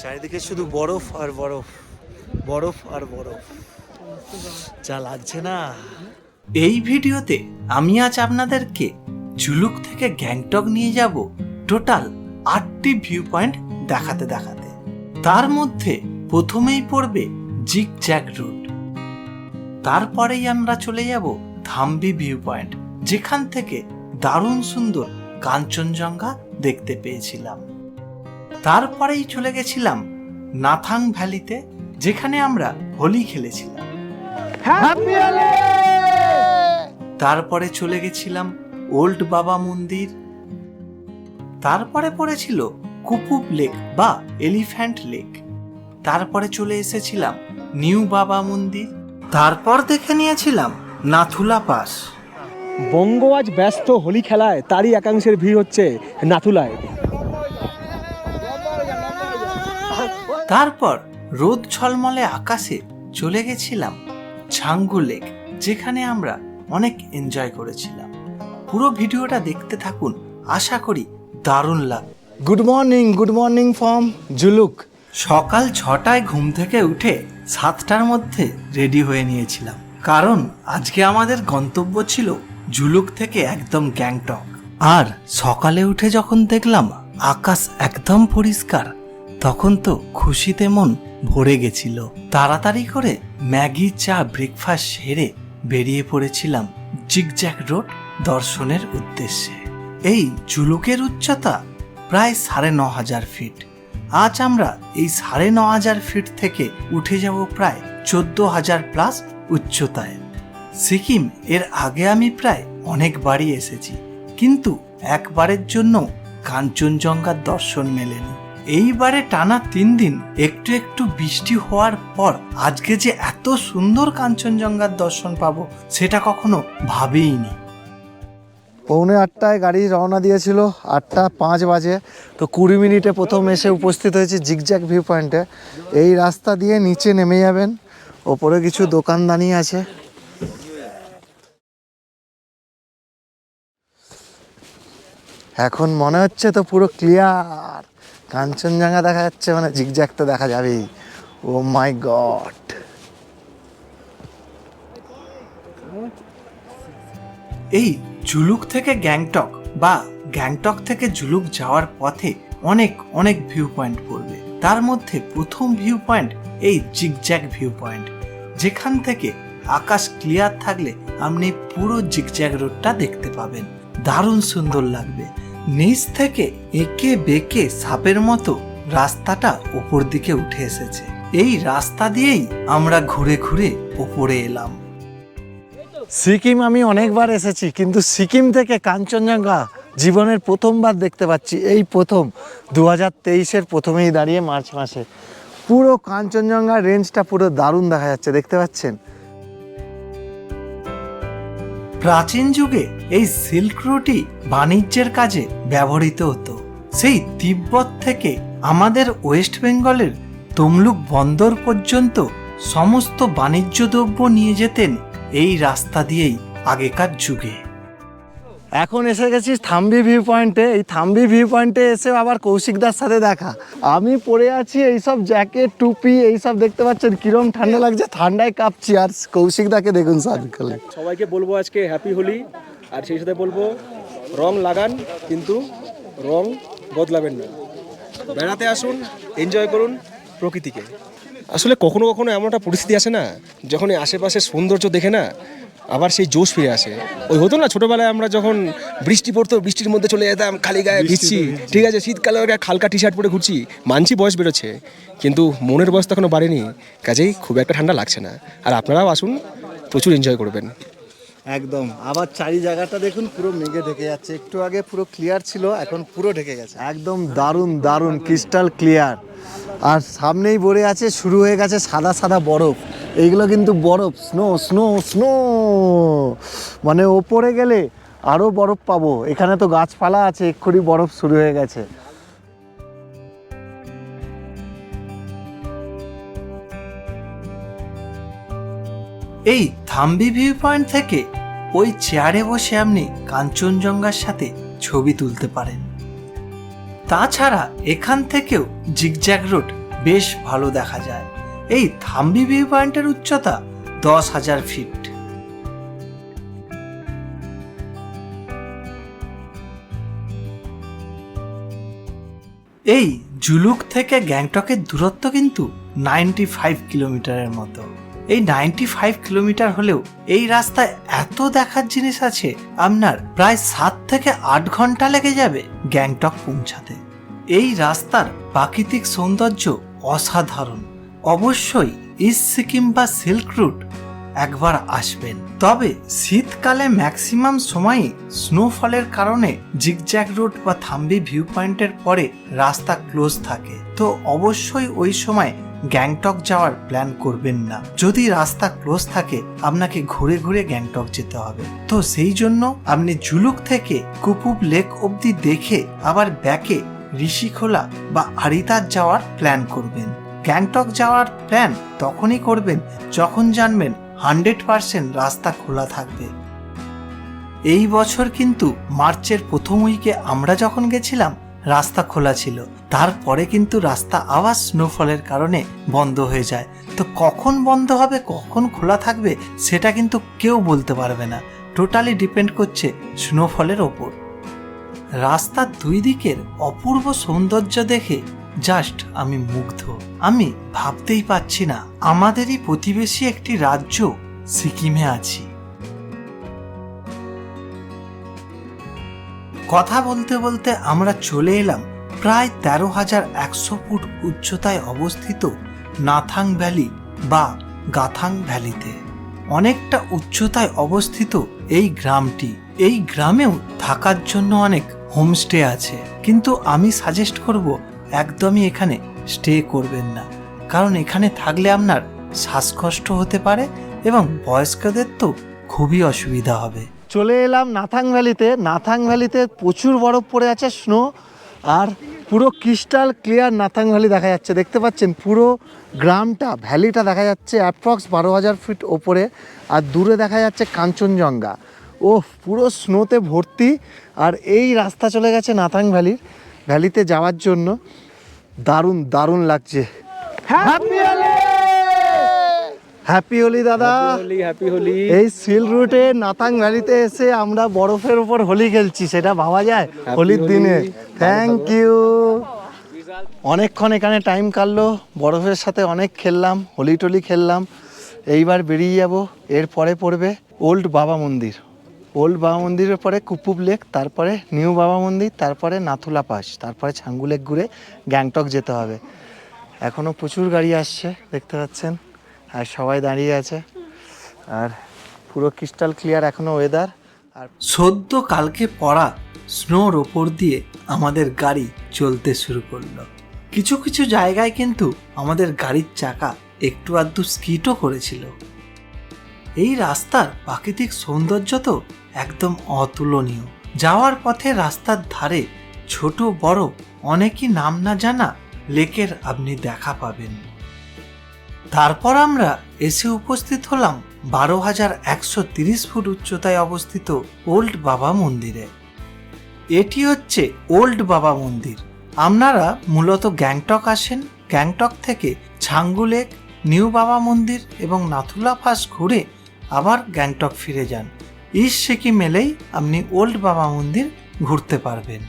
চারিদিকে শুধু বরফ আর বরফ। বরফ আর বরফ। যা লাগছে না। এই ভিডিওতে আমি আজ আপনাদেরকে জুলুক থেকে গ্যাংটক নিয়ে যাব টোটাল আটটি ভিউ পয়েন্ট দেখাতে দেখাতে। তার মধ্যে প্রথমেই পড়বে জিগ জ্যাক রুট। তারপরেই আমরা চলে যাব থাম্বি ভিউ পয়েন্ট যেখান থেকে দারুণ সুন্দর কাঞ্চনজঙ্ঘা দেখতে পেয়েছিলাম। তারপরেই চলে গেছিলাম নাথাং ভ্যালিতে যেখানে আমরা হোলি খেলেছিলাম। তারপরে চলে গেছিলাম ওল্ড বাবা মন্দির। তারপরে পড়েছিল কুপুব লেক বা এলিফ্যান্ট লেক। তারপরে চলে এসেছিলাম নিউ বাবা মন্দির। তারপর দেখে নিয়েছিলাম নাথুলা পাস। বঙ্গ আজ ব্যস্ত হোলি খেলায় তারই একাংশের ভিড় হচ্ছে নাথুলায়। তারপর রোদ ঝলমলে আকাশে চলে গেছিলাম ঝাঙ্গু লেক যেখানে আমরা অনেক এনজয় করেছিলাম। পুরো ভিডিওটা দেখতে থাকুন আশা করি দারুণ লাগবে good morning good morning from Zuluk সকাল ছটায় ঘুম থেকে উঠে সাতটার মধ্যে রেডি হয়ে নিয়েছিলাম। কারণ আজকে আমাদের গন্তব্য ছিল জুলুক থেকে একদম গ্যাংটক। আর সকালে উঠে যখন দেখলাম আকাশ একদম পরিষ্কার তখন তো খুশিতে মন ভরে গেছিল। তাড়াতাড়ি করে ম্যাগি চা ব্রেকফাস্ট সেরে বেরিয়ে পড়েছিলাম জিগজ্যাক রোড দর্শনের উদ্দেশ্যে। এই জুলুকের উচ্চতা প্রায় সাড়ে ন হাজার ফিট। আজ আমরা এই সাড়ে ন হাজার ফিট থেকে উঠে যাব প্রায় চোদ্দ হাজার প্লাস উচ্চতায়। সিকিম এর আগে আমি প্রায় অনেকবারই এসেছি, কিন্তু একবারের জন্য কাঞ্চনজঙ্ঘার দর্শন মেলেনি। এইবারে টানা তিন দিন একটু একটু বৃষ্টি হওয়ার পর আজকে যে এত সুন্দর কাঞ্চনজঙ্ঘার দর্শন পাবো, সেটা কখনো ভাবিইনি। পৌনে আটটায় গাড়ি রওনা দিয়েছিল, আটটা পাঁচ বাজে। তো কুড়ি মিনিটে প্রথম এসে উপস্থিত হয়েছে জিগজ্যাক ভিউ পয়েন্টে এই রাস্তা দিয়ে নিচে নেমে যাবেন, ওপরে কিছু দোকানদানি আছে। এখন মনে হচ্ছে তো পুরো ক্লিয়ার কাঞ্চনজঙ্ঘা দেখা যাচ্ছে মানে জিগজ্যাক তো দেখা যাবেই। Oh my God. এই জুলুক থেকে গ্যাংটক বা গ্যাংটক থেকে জুলুক যাওয়ার পথে অনেক অনেক ভিউ পয়েন্ট পড়বে। তার মধ্যে প্রথম ভিউ পয়েন্ট এই জিগজ্যাক ভিউ পয়েন্ট যেখান থেকে আকাশ ক্লিয়ার থাকলে আপনি পুরো জিগজ্যাক রোডটা দেখতে পাবেন। দারুণ সুন্দর লাগবে। নিচ থেকে এঁকে বেঁকে সাপের মতো রাস্তাটা উপর দিকে উঠে এসেছে। এই রাস্তা দিয়েই আমরা ঘুরে ঘুরে উপরে এলাম। সিকিম আমি অনেকবার এসেছি, কিন্তু সিকিম থেকে কাঞ্চনজঙ্ঘা জীবনের প্রথমবার দেখতে পাচ্ছি। এই প্রথম দু হাজার তেইশের প্রথমেই দাঁড়িয়ে মার্চ মাসে। পুরো কাঞ্চনজঙ্ঘা রেঞ্জটা পুরো দারুণ দেখা যাচ্ছে, দেখতে পাচ্ছেন? প্রাচীন যুগে এই সিল্ক রুটই বাণিজ্যের কাজে ব্যবহৃত হতো। সেই তিব্বত থেকে আমাদের ওয়েস্ট বেঙ্গলের তমলুক বন্দর পর্যন্ত সমস্ত বাণিজ্য দ্রব্য নিয়ে যেতেন এই রাস্তা দিয়েই আগেকার যুগে। এখন এসে গেছি থাম্বি ভিউ পয়েন্টে এই থাম্বি ভিউ পয়েন্টে এসে আবার কৌশিকদার সাথে দেখা। আমি পরে আছি এইসব জ্যাকেট টুপি, এইসব দেখতে পাচ্ছেন, কিরম ঠান্ডা লাগছে, ঠান্ডায় কাঁপছি। আর কৌশিকদাকে দেখুন সার্কেলে সবাইকে বলব আজকে হ্যাপি হোলি। আর সেই সাথে বলব, রং লাগান, কিন্তু রং বদলাবেন না। বেড়াতে আসুন এনজয় করুন প্রকৃতিকে। আসলে কখনো কখনো এমন একটা পরিস্থিতি আসে না যখন আশেপাশের সৌন্দর্য দেখে না আবার সেই জোশ ফিরে আসে। ওই হতো না ছোটবেলায় আমরা যখন বৃষ্টি পড়তো বৃষ্টির মধ্যে চলে যেতাম খালি গায়ে ভিজছি। ঠিক আছে শীতকালে ওকে হালকা টি শার্ট পরে ঘুরছি মানছি বয়স বেরোচ্ছে কিন্তু মনের বয়স তো এখনও বাড়েনি। কাজেই খুব একটা ঠান্ডা লাগছে না। আর আপনারাও আসুন প্রচুর এনজয় করবেন। একদম। আবার চারি জায়গাটা দেখুন, পুরো মেঘে ঢেকে যাচ্ছে। একটু আগে পুরো ক্লিয়ার ছিল, এখন পুরো ঢেকে গেছে। একদম দারুণ দারুণ ক্রিস্টাল ক্লিয়ার আর সামনেই পড়ে আছে, শুরু হয়ে গেছে সাদা সাদা বরফ। এইগুলো কিন্তু বরফ স্নো স্নো স্নো মানে ওপরে গেলে আরও বরফ পাবো। এখানে তো গাছপালা আছে, এক্ষুনি বরফ শুরু হয়ে গেছে। এই থাম্বি ভিউ পয়েন্ট থেকে ওই চেয়ারে বসে আপনি কাঞ্চনজঙ্ঘার সাথে ছবি তুলতে পারেন। তাছাড়া এখান থেকেও জিগজ্যাগ রোড বেশ ভালো দেখা যায়। এই থাম্বি ভিউ পয়েন্টের উচ্চতা দশ হাজার ফিট এই জুলুক থেকে গ্যাংটকের দূরত্ব কিন্তু নাইনটি ফাইভ কিলোমিটারের মতো। এই নাইনটি ফাইভ কিলোমিটার হলেও এই রাস্তায় এত দেখার জিনিস আছে, আপনার প্রায় সাত থেকে আট ঘণ্টা লেগে যাবে গ্যাংটক পৌঁছাতে। এই রাস্তার প্রাকৃতিক সৌন্দর্য অসাধারণ। অবশ্যই ইস্ট সিকিম বা সিল্ক রুট একবার আসবেন। তবে শীতকালে ম্যাক্সিমাম সময়ই স্নোফলের কারণে জিগজ্যাগ রুট বা থাম্বি ভিউ পয়েন্টের পরে রাস্তা ক্লোজ থাকে। তো অবশ্যই ওই সময় গ্যাংটক যাওয়ার প্ল্যান করবেন না। যদি রাস্তা ক্লোজ থাকে, আপনাকে ঘুরে ঘুরে গ্যাংটক যেতে হবে। তো সেই জন্য আপনি জুলুক থেকে কুপুব লেক অবধি দেখে, আবার ব্যাকে ঋষিখোলা বা আরিতার যাওয়ার প্ল্যান করবেন। গ্যাংটক যাওয়ার প্ল্যান তখনই করবেন যখন জানবেন হান্ড্রেড পার্সেন্ট রাস্তা খোলা থাকবে। এই বছর কিন্তু মার্চের প্রথম উইকে আমরা যখন গেছিলাম, রাস্তা খোলা ছিল। তারপরে কিন্তু রাস্তা আবার স্নোফলের কারণে বন্ধ হয়ে যায়। তো কখন বন্ধ হবে, কখন খোলা থাকবে, সেটা কিন্তু কেউ বলতে পারবে না। টোটালি ডিপেন্ড করছে স্নোফলের ওপর। রাস্তার দুই দিকের অপূর্ব সৌন্দর্য দেখে জাস্ট আমি মুগ্ধ। আমি ভাবতেই পাচ্ছি না, আমাদেরই প্রতিবেশী একটি রাজ্য সিকিমে আছি। কথা বলতে বলতে আমরা চলে এলাম প্রায় তেরো হাজার একশো ফুট উচ্চতায় অবস্থিত নাথাং ভ্যালি বা গাথাং ভ্যালিতে। অনেকটা উচ্চতায় অবস্থিত এই গ্রামটি। এই গ্রামেও থাকার জন্য অনেক হোমস্টে আছে। কিন্তু আমি সাজেস্ট করব, একদমই এখানে স্টে করবেন না। কারণ এখানে থাকলে আপনার শ্বাসকষ্ট হতে পারে এবং বয়স্কদের তো খুবই অসুবিধা হবে। চলে এলাম নাথাং ভ্যালিতে। নাথাং ভ্যালিতে প্রচুর বরফ পড়ে আছে, স্নো আর পুরো ক্রিস্টাল ক্লিয়ার নাথাং ভ্যালি দেখা যাচ্ছে। দেখতে পাচ্ছেন, পুরো গ্রামটা ভ্যালিটা দেখা যাচ্ছে অ্যাপ্রক্স বারো হাজার ফিট ওপরে আর দূরে দেখা যাচ্ছে কাঞ্চনজঙ্ঘা। ও পুরো স্নোতে ভর্তি আর এই রাস্তা চলে গেছে নাথাং ভ্যালির ভ্যালিতে যাওয়ার জন্য দারুণ দারুণ লাগছে। হ্যাঁ হ্যাপি হোলি দাদা। হোলি হ্যাপি হোলি এই সিল রুটে নাতাং ভ্যালিতে এসে আমরা বরফের উপর হোলি খেলছি সেটা ভাবা যায় হোলির দিনে। থ্যাংক ইউ অনেকক্ষণ এখানে টাইম কাটলো বরফের সাথে অনেক খেললাম হোলি টোলি খেললাম। এইবার বেরিয়ে যাব এরপরে পড়বে ওল্ড বাবা মন্দির ওল্ড বাবা মন্দিরের পরে কুপুব লেক তারপরে নিউ বাবা মন্দির তারপরে নাথুলা পাস তারপরে ছাঙ্গু লেক ঘুরে গ্যাংটক যেতে হবে। এখনও প্রচুর গাড়ি আসছে দেখতে পাচ্ছেন। আর সবাই দাঁড়িয়ে আছে। আর পুরো ক্রিস্টাল ক্লিয়ার এখনও ওয়েদার আর সদ্য কালকে পড়া স্নোর ওপর দিয়ে আমাদের গাড়ি চলতে শুরু করল। কিছু কিছু জায়গায় কিন্তু আমাদের গাড়ির চাকা একটু আধটু স্কিটও করেছিল। এই রাস্তার প্রাকৃতিক সৌন্দর্য তো একদম অতুলনীয়। যাওয়ার পথে রাস্তার ধারে ছোট বড় অনেকই নাম না জানা লেকের আপনি দেখা পাবেন। তারপর আমরা এসে উপস্থিত হলাম বারো হাজার একশো তিরিশ ফুট উচ্চতায় অবস্থিত ওল্ড বাবা মন্দিরে। এটি হচ্ছে ওল্ড বাবা মন্দির। আপনারা মূলত গ্যাংটক আসেন। গ্যাংটক থেকে ছাঙ্গু লেক, নিউ বাবা মন্দির এবং নাথুলা পাস ঘুরে আবার গ্যাংটক ফিরে যান। ইস্ট সিকিম এলেই আপনি ওল্ড বাবা মন্দির ঘুরতে পারবেন।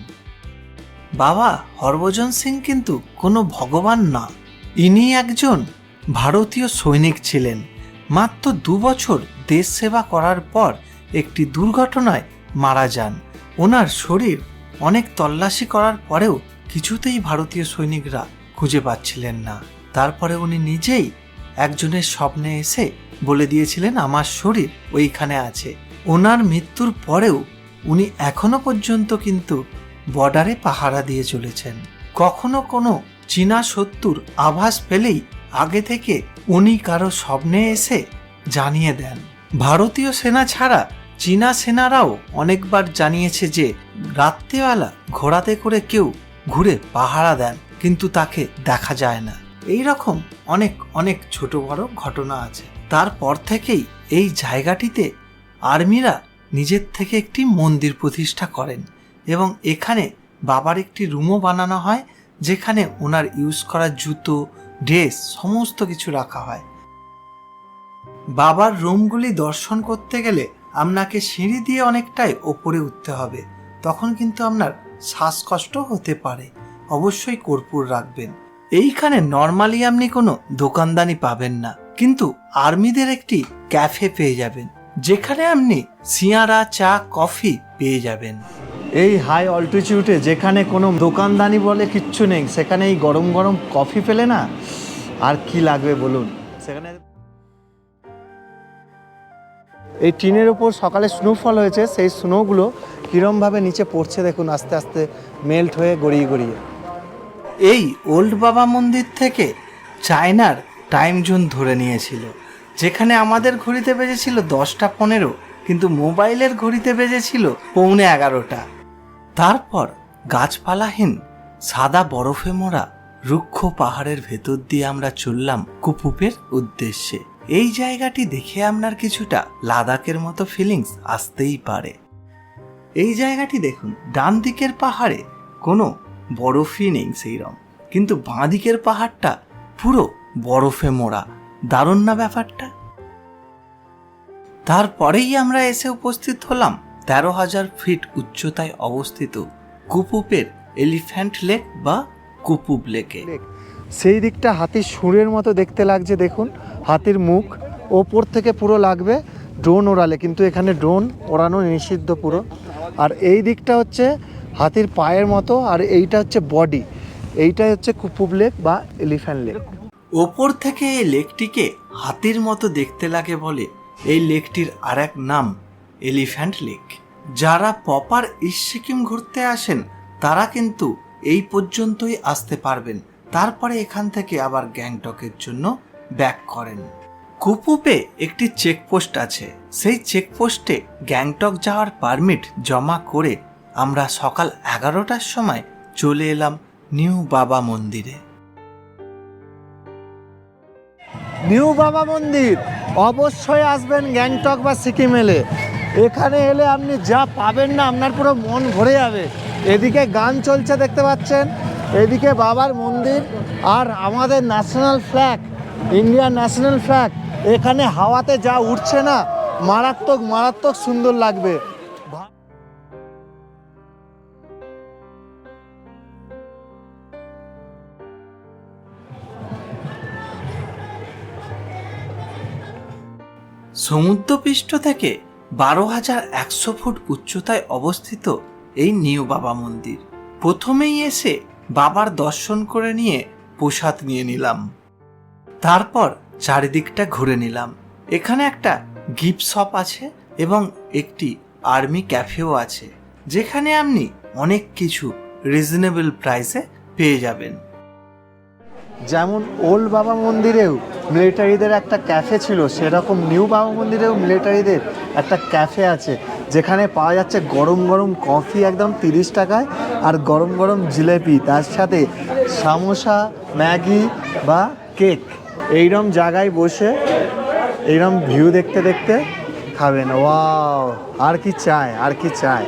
বাবা হরভজন সিং কিন্তু কোনো ভগবান না। ইনি একজন ভারতীয় সৈনিক ছিলেন। মাত্র দু বছর দেশ সেবা করার পর একটি দুর্ঘটনায় মারা যান। ওনার শরীর অনেক তল্লাশি করার পরেও কিছুতেই ভারতীয় সৈনিকরা খুঁজে পাচ্ছিলেন না। তারপরে উনি নিজেই একজনের স্বপ্নে এসে বলে দিয়েছিলেন, আমার শরীর ওইখানে আছে। ওনার মৃত্যুর পরেও উনি এখনও পর্যন্ত কিন্তু বর্ডারে পাহারা দিয়ে চলেছেন। কখনো কোনো চীনা শত্রুর আভাস পেলেই আগে থেকে উনি কারও স্বপ্নে এসে জানিয়ে দেন। ভারতীয় সেনা ছাড়া চীনা সেনারাও অনেকবার জানিয়েছে যে রাত্রিবেলা ঘোড়াতে করে কেউ ঘুরে পাহারা দেন, কিন্তু তাকে দেখা যায় না। এই রকম অনেক অনেক ছোট বড় ঘটনা আছে। তারপর থেকেই এই জায়গাটিতে আর্মিরা নিজের থেকে একটি মন্দির প্রতিষ্ঠা করেন এবং এখানে বাবার একটি রুমও বানানো হয়, যেখানে ওনার ইউজ করা জুতো ড্রেস, সমস্ত কিছু রাখা হয়। বাবার রুমগুলি দর্শন করতে গেলে আপনাকে সিঁড়ি দিয়ে অনেকটাই ওপরে উঠতে হবে। তখন কিন্তু আপনার শ্বাসকষ্ট হতে পারে। অবশ্যই কর্পূর রাখবেন। এইখানে নর্মালি আপনি কোনো দোকানদানি পাবেন না। কিন্তু আর্মিদের একটি ক্যাফে পেয়ে যাবেন, যেখানে আপনি সিয়ারা চা, কফি পেয়ে যাবেন। এই হাই অল্টিটিউডে যেখানে কোনো দোকানদানি বলে কিচ্ছু নেই, সেখানে এই গরম গরম কফি পেলে না? আর কি লাগবে বলুন? সেখানে এই টিনের ওপর সকালে স্নোফল হয়েছে, সেই স্নোগুলো কীরমভাবে নিচে পড়ছে দেখুন, আস্তে আস্তে মেল্ট হয়ে গড়িয়ে গড়িয়ে। এই ওল্ড বাবা মন্দির থেকে চায়নার টাইম জোন ধরে নিয়েছিল, যেখানে আমাদের ঘড়িতে বেজেছিল দশটা পনেরো, কিন্তু মোবাইলের ঘড়িতে বেজেছিল পৌনে এগারোটা। তারপর গাছপালাহীন, সাদা বরফে মোড়া রুক্ষ পাহাড়ের ভেতর দিয়ে আমরা চললাম কুপুপের উদ্দেশ্যে। এই জায়গাটি দেখে আপনার কিছুটা লাদাখের মতো ফিলিংস আসতেই পারে। এই জায়গাটি দেখুন, ডান দিকের পাহাড়ে কোনো বরফই নেই সেইরম কিন্তু বাঁ দিকের পাহাড়টা পুরো বরফে মোড়া। দারুণ না ব্যাপারটা? তারপরেই আমরা এসে উপস্থিত হলাম তেরো হাজার ফিট উচ্চতায় অবস্থিত কুপুপের এলিফ্যান্ট লেক বা কুপুব লেকে। সেই দিকটা হাতির সুরের মতো দেখতে লাগছে দেখুন। হাতির মুখ। ওপর থেকে পুরো লাগবে ড্রোন ওড়ালে কিন্তু এখানে ড্রোন ওড়ানো নিষিদ্ধ পুরো। আর এই দিকটা হচ্ছে হাতির পায়ের মতো আর এইটা হচ্ছে বডি। এইটাই হচ্ছে কুপুব লেক বা এলিফ্যান্ট লেক। ওপর থেকে এই লেকটিকে হাতির মতো দেখতে লাগে বলে এই লেকটির আর এক নাম এলিফ্যান্ট লেক। যারা পপার ইস্ট সিকিম ঘুরতে আসেন, তারা কিন্তু এই পর্যন্তই আসতে পারবেন। তারপরে এখান থেকে আবার গ্যাংটকের জন্য ব্যাক করেন। কুপুপে একটি চেকপোস্ট আছে। সেই চেকপোস্টে গ্যাংটক যাওয়ার পারমিট জমা করে আমরা সকাল এগারোটার সময় চলে এলাম নিউ বাবা মন্দিরে। নিউ বাবা মন্দির। অবশ্যই আসবেন গ্যাংটক বা সিকিম এলে। এখানে এলে আপনি যা পাবেন না, আপনার পুরো মন ভরে যাবে। এদিকে গান চলছে, দেখতে পাচ্ছেন? এদিকে বাবার মন্দির আর আমাদের national flag Indian national flag এখানে হাওয়াতে যা উঠছে না, মারাত্মক মারাত্মক সুন্দর লাগবে। সমুদ্রপৃষ্ঠ থেকে বারো হাজার একশো ফুট উচ্চতায় অবস্থিত এই নিউ বাবা মন্দির। প্রথমেই এসে বাবার দর্শন করে নিয়ে প্রসাদ নিয়ে নিলাম। তারপর চারিদিকটা ঘুরে নিলাম। এখানে একটা গিফট শপ আছে এবং একটি আর্মি ক্যাফেও আছে, যেখানে আপনি অনেক কিছু রিজনেবল প্রাইসে পেয়ে যাবেন। যেমন ওল্ড বাবা মন্দিরেও মিলিটারিদের একটা ক্যাফে ছিল, সেরকম নিউ বাবা মন্দিরেও মিলিটারিদের একটা ক্যাফে আছে, যেখানে পাওয়া যাচ্ছে গরম গরম কফি একদম তিরিশ টাকায় আর গরম গরম জিলেপি, তার সাথে সামোসা, ম্যাগি বা কেক। এইরম জায়গায় বসে এইরম ভিউ দেখতে দেখতে খাবেন। ওয়াও, আর কি চায়, আর কি চায়।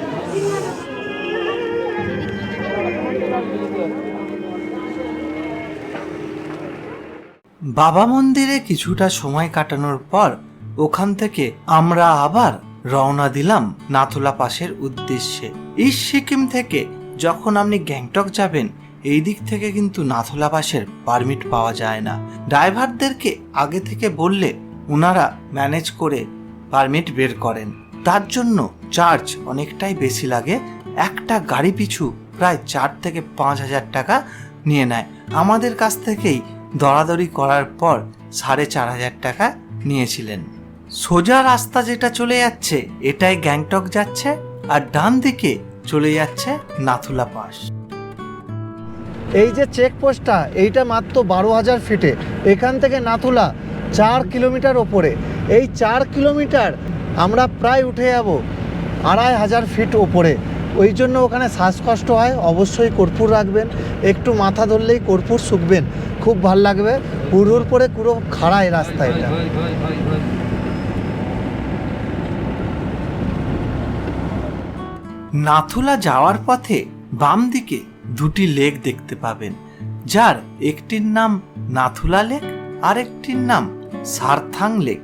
বাবা মন্দিরে কিছুটা সময় কাটানোর পর ওখান থেকে আমরা আবার রওনা দিলাম নাথুলা পাসের উদ্দেশ্যে। ইস্ট সিকিম থেকে যখন আপনি গ্যাংটক যাবেন, এই দিক থেকে কিন্তু নাথুলা পাসের পারমিট পাওয়া যায় না। ড্রাইভারদেরকে আগে থেকে বললে ওনারা ম্যানেজ করে পারমিট বের করেন। তার জন্য চার্জ অনেকটাই বেশি লাগে। একটা গাড়ি পিছু প্রায় চার থেকে পাঁচ হাজার টাকা নিয়ে নেয়। আমাদের কাছ থেকেই দরাদরি করার পর সাড়ে চার হাজার টাকা নিয়েছিলেন। সোজা রাস্তা যেটা চলে যাচ্ছে, এটাই গ্যাংটক যাচ্ছে আর ডান দিকে চলে যাচ্ছে নাথুলা পাস। এই যে চেকপোস্টটা, এইটা মাত্র বারো হাজার ফিটে। এখান থেকে নাথুলা চার কিলোমিটার ওপরে। এই চার কিলোমিটার আমরা প্রায় উঠে যাব আড়াই হাজার ফিট ওপরে। ওই জন্য ওখানে শ্বাসকষ্ট হয় অবশ্যই কর্পূর রাখবেন। একটু মাথা ধরলেই কর্পূর শুকবেন খুব ভালো লাগবে। পুরোর পরে পুরো খাড়ায় রাস্তা এটা। নাথুলা যাওয়ার পথে বাম দিকে দুটি লেক দেখতে পাবেন যার একটির নাম নাথুলা লেক আর একটির নাম সারথাং লেক।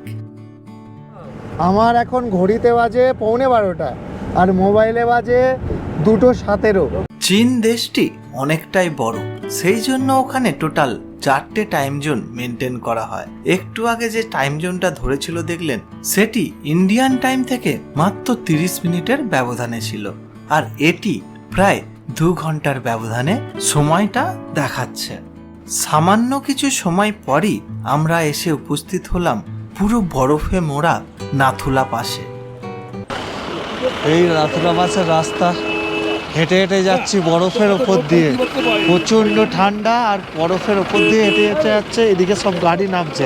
আমার এখন ঘড়িতে বাজে পৌনে বারোটা আর মোবাইলে বাজে দুটো সতেরো। চীন দেশটি অনেকটাই বড়, সেই জন্য ওখানে টোটাল চারটে টাইম জোন মেনটেন করা হয়। একটু আগে যে টাইম জোনটা ধরেছিল দেখলেন, সেটি ইন্ডিয়ান টাইম থেকে মাত্র তিরিশ মিনিটের ব্যবধানে ছিল। আর এটি প্রায় দু ঘণ্টার ব্যবধানে সময়টা দেখাচ্ছে। সামান্য কিছু সময় পরই আমরা এসে উপস্থিত হলাম পুরো বরফে মোড়া নাথুলা পাশে। এই রাতুরা মাসের রাস্তা। হেঁটে হেঁটে যাচ্ছি বরফের ওপর দিয়ে। প্রচণ্ড ঠান্ডা আর বরফের ওপর দিয়ে হেঁটে হেঁটে যাচ্ছে, এদিকে সব গাড়ি নামছে।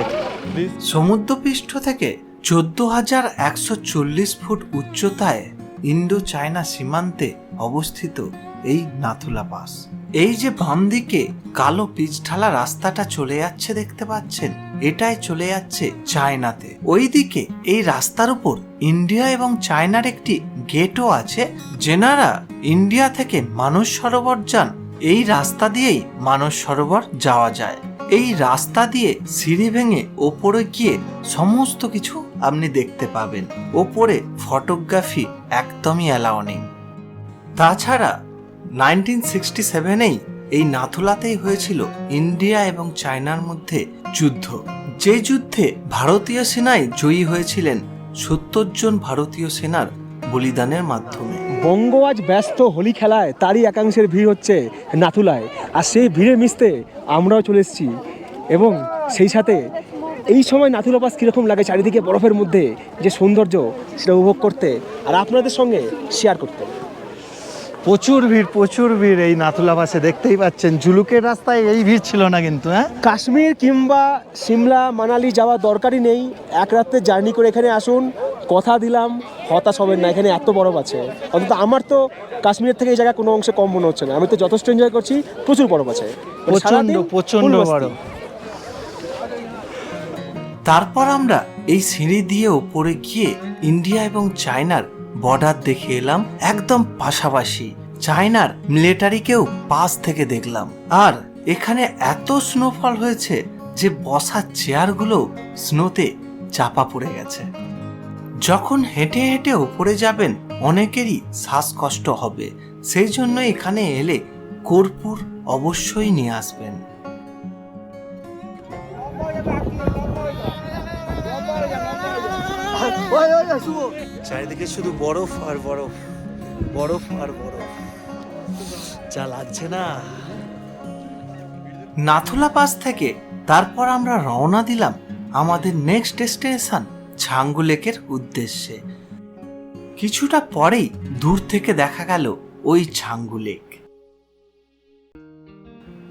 সমুদ্রপৃষ্ঠ থেকে চোদ্দ হাজার একশো চল্লিশ ফুট উচ্চতায় ইন্ডো চায়না সীমান্তে অবস্থিত এই নাথুলা পাস এই যে বাম দিকে কালো পিচঢালা রাস্তাটা চলে যাচ্ছে দেখতে পাচ্ছেন, এটাই চলে যাচ্ছে চায়নাতে। ওইদিকে এই রাস্তার উপর ইন্ডিয়া এবং চায়নার একটি গেটও আছে, যেনারা ইন্ডিয়া থেকে মানস সরোবর যান, এই রাস্তা দিয়েই মানস সরোবর যাওয়া যায়। এই রাস্তা দিয়ে সিঁড়ি ভেঙে ওপরে গিয়ে সমস্ত কিছু আপনি দেখতে পাবেন। ওপরে ফটোগ্রাফি একদমই অ্যালাও নেই। তাছাড়া নাইনটিন সিক্সটি সেভেনেই এই নাথুলাতেই হয়েছিল ইন্ডিয়া এবং চায়নার মধ্যে যুদ্ধ। যে যুদ্ধে ভারতীয় সেনায় জয়ী হয়েছিলেন সত্তর জন ভারতীয় সেনার বলিদানের মাধ্যমে। বঙ্গ আজ ব্যস্ত হোলি খেলায় তারই একাংশের ভিড় হচ্ছে নাথুলায়। আর সেই ভিড়ে মিশতে আমরাও চলে এসেছি। এবং সেই সাথে এই সময় নাথুলা পাস কীরকম লাগে চারিদিকে বরফের মধ্যে যে সৌন্দর্য সেটা উপভোগ করতে। আর আপনাদের সঙ্গে শেয়ার করতে। প্রচুর ভিড় প্রচুর ভিড় এই নাথুলা পাশে দেখতেই পাচ্ছেন। জুলুকের রাস্তায় এই ভিড় ছিল না কিন্তু হ্যাঁ? কাশ্মীর কিংবা সিমলা মানালি যাওয়ার দরকারই নেই। এক রাত্রে জার্নি করে এখানে আসুন। কথা দিলাম হতাশ হবেন না এখানে এত বরফ আছে। অন্তত আমার তো কাশ্মীরের থেকে এই জায়গা কোনো অংশে কম মনে হচ্ছে না। আমি তো যথেষ্ট এনজয় করছি প্রচুর বরফ আছে। মানে প্রচণ্ড সারাদিন প্রচণ্ড। বড় তারপর আমরা এই সিঁড়ি দিয়ে ওপরে গিয়ে ইন্ডিয়া এবং চায়নার বর্ডার দেখে এলাম একদম পাশাপাশি। চায়নার মিলিটারিকেও পাশ থেকে দেখলাম। আর এখানে এত স্নোফল হয়েছে যে বসার চেয়ারগুলো স্নোতে চাপা পড়ে গেছে। যখন হেঁটে হেঁটে ওপরে যাবেন, অনেকেরই শ্বাসকষ্ট হবে। সেই জন্য এখানে এলে কর্পূর অবশ্যই নিয়ে আসবেন। চারিদিকে শুধু বরফ আর বরফ বরফ আর বরফ। যা লাগছে না। নাথুলা পাস থেকে তারপর আমরা রওনা দিলাম আমাদের নেক্সট ডেস্টিনেশন ছাঙ্গু লেকের উদ্দেশ্যে। কিছুটা পরেই দূর থেকে দেখা গেল ওই ছাঙ্গু লেক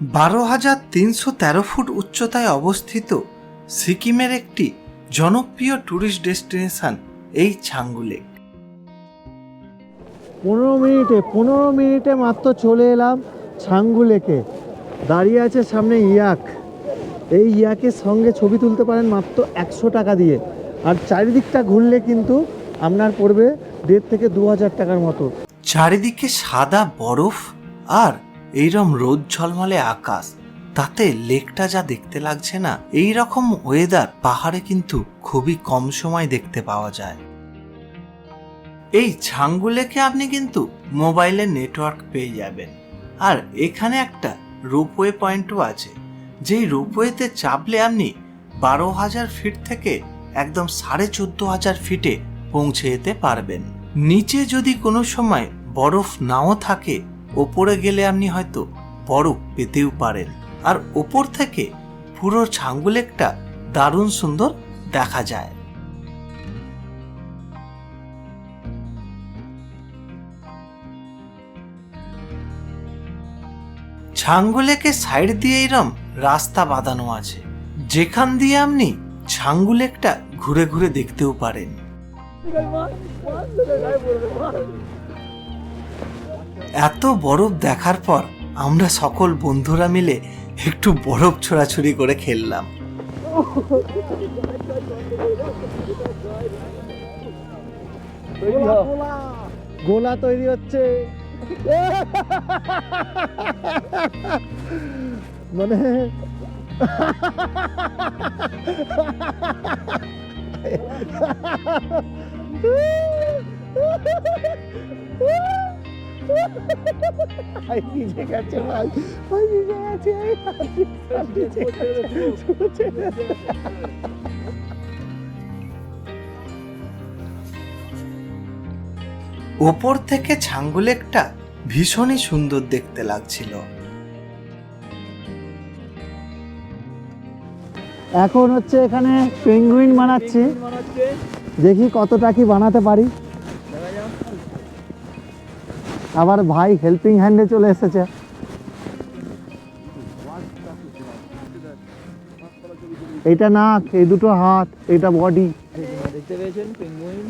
বারো হাজার তিনশো তেরো ফুট উচ্চতায় অবস্থিত সিকিমের একটি জনপ্রিয় ট্যুরিস্ট ডেস্টিনেশন এই ছাঙ্গু লেক পনেরো মিনিটে পনেরো মিনিটে মাত্র চলে এলাম ছাঙ্গু লেকে দাঁড়িয়ে আছে সামনে ইয়াক। এই ইয়াকের সঙ্গে ছবি তুলতে পারেন মাত্র একশো টাকা দিয়ে। আর চারিদিকটা ঘুরলে কিন্তু আপনার পড়বে দেড় থেকে দু হাজার টাকার মতো। চারিদিকে সাদা বরফ আর এইরকম রোদ ঝলমলে আকাশ। তাতে লেকটা যা দেখতে লাগছে না এই রকম ওয়েদার পাহাড়ে কিন্তু খুবই কম সময় দেখতে পাওয়া যায়। এই ছাঙ্গু লেকে আপনি কিন্তু মোবাইলে নেটওয়ার্ক পেয়ে যাবেন। আর এখানে একটা রোপওয়ে পয়েন্টও আছে। যেই রোপওয়েতে চাপলে আপনি বারো হাজার ফিট থেকে একদম সাড়ে চোদ্দ হাজার ফিটে পৌঁছে যেতে পারবেন। নিচে যদি কোনো সময় বরফ নাও থাকে, ওপরে গেলে আপনি হয়তো বরফ পেতেও পারেন। আর ওপর থেকে পুরো ছাঙ্গু লেকটা দারুণ সুন্দর দেখা যায়। ছাঙ্গু লেকের সাইড দিয়ে এরম রাস্তা বাঁধানো আছে। যেখান দিয়ে আপনি ছাঙ্গু লেকটা ঘুরে ঘুরে দেখতেও পারেন। এত বরফ দেখার পর আমরা সকল বন্ধুরা মিলে একটু বরফ ছোড়াছুড়ি করে খেললাম। গোলা তৈরি হচ্ছে। মানে ভাই ভিজে গেছে ভাই। ভাই ভিজে গেছে ভাই ভিজে গেছে ওপর থেকে ছাঙ্গুলেকটা ভীষণই সুন্দর দেখতে লাগছিল। এখন হচ্ছে এখানে পেঙ্গুইন বানাচ্ছি। দেখি কতটা কি বানাতে পারি। আবার ভাই হেল্পিং হ্যান্ডে চলে এসেছে। এটা নাক এই দুটো হাত এটা বডি দেখতে পেয়েছেন পেঙ্গুইন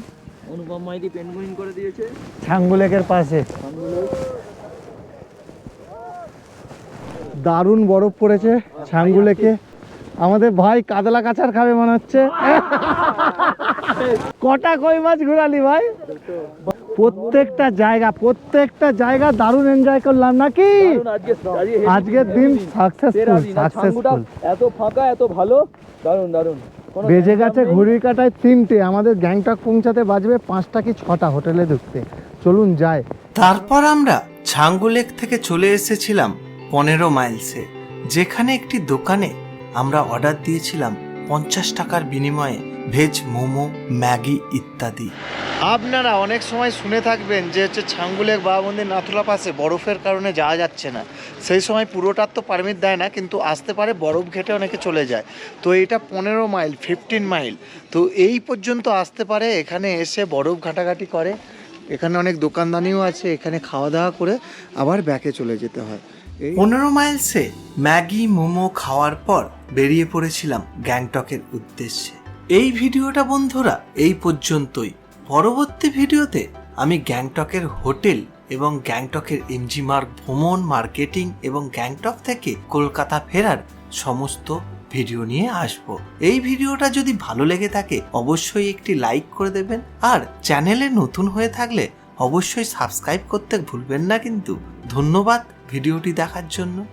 অনুপম মাইতি পেঙ্গুইন করে দিয়েছে। ছাঙ্গুলেকের পাশে। দারুণ বরফ পড়েছে ছাঙ্গুলেকে। আমাদের ভাই কাতলা কাছার খাবে মনে হচ্ছে। কটা কই মাছ ঘুরালি ভাই? প্রত্যেকটা জায়গা প্রত্যেকটা জায়গা দারুণ এনজয় করলাম নাকি? আজকের দিন সাকসেসফুল সাকসেসফুল এত ফাঁকা এত ভালো। দারুণ দারুণ। বেজে গেছে। ঘড়ির কাটায় তিনটে আমাদের গ্যাংটক পৌঁছাতে বাজবে পাঁচটা কি ছটা হোটেলে ঢুকতে। চলুন যায় তারপর আমরা ছাঙ্গুলেক থেকে চলে এসেছিলাম পনেরো মাইলসে যেখানে একটি দোকানে আমরা অর্ডার দিয়েছিলাম পঞ্চাশ টাকার বিনিময়ে। ভেজ মোমো ম্যাগি ইত্যাদি। আপনারা অনেক সময় শুনে থাকবেন যে হচ্ছে ছাঙ্গুলেক বাবা মন্দির নাথুলা পাশে বরফের কারণে যাওয়া যাচ্ছে না। সেই সময় পুরোটার তো পারমিট দেয় না কিন্তু আসতে পারে বরফ ঘেটে অনেকে চলে যায়। তো এটা পনেরো মাইল ফিফটিন মাইল। তো এই পর্যন্ত আসতে পারে এখানে এসে বরফ ঘাটাঘাটি করে। এখানে অনেক দোকানদানিও আছে এখানে খাওয়া দাওয়া করে আবার ব্যাকে চলে যেতে হয়। পনেরো মাইলসে ম্যাগি মোমো খাওয়ার পর বেরিয়ে পড়েছিলাম গ্যাংটকের উদ্দেশ্যে। এই ভিডিওটা বন্ধুরা এই পর্যন্তই। পরবর্তী ভিডিওতে আমি গ্যাংটকের হোটেল এবং গ্যাংটকের এমজি মার্ক ভ্রমণ, মার্কেটিং এবং গ্যাংটক থেকে কলকাতা ফেরার সমস্ত ভিডিও নিয়ে আসব। এই ভিডিওটা যদি ভালো লেগে থাকে, অবশ্যই একটি লাইক করে দেবেন আর চ্যানেলে নতুন হয়ে থাকলে অবশ্যই সাবস্ক্রাইব করতে ভুলবেন না কিন্তু। ধন্যবাদ ভিডিওটি দেখার জন্য।